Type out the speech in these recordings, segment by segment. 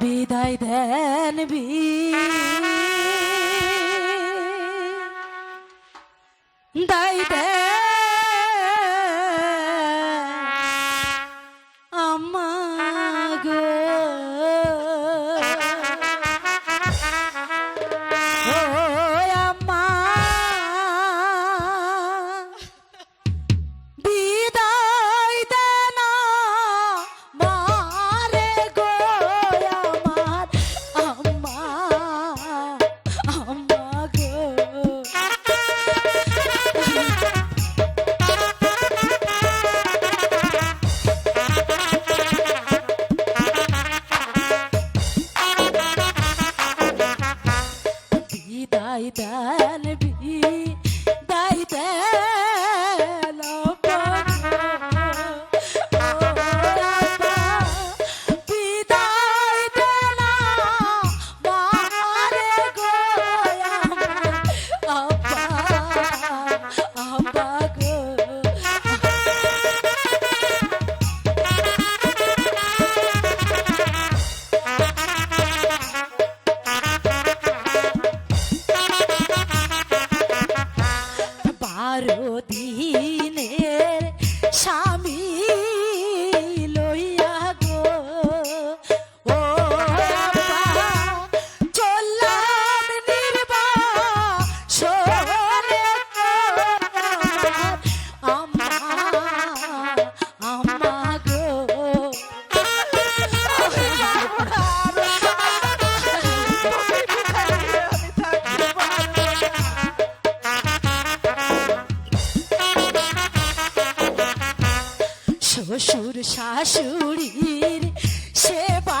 বিদায় দেন বি। দায় দে বিদায় দেন বারো শ্বশুর শাশুড়ির সেবা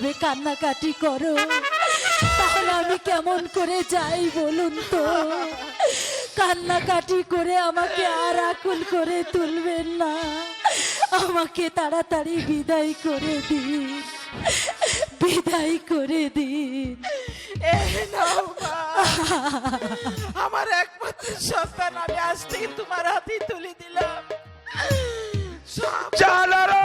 এভাবে কান্নাকাটি করো? তাহলে আমি কেমন করে যাই বলুন তো? কান্নাকাটি করে আমাকে আর আকুল করে তুলবেন না। আমাকে তাড়াতাড়ি বিদায় করে দিন। বিদায় করে দিন। আমার একমাত্র সন্তান আমি আজ থেকে তোমার হাতে তুলে দিলাম। চালারা!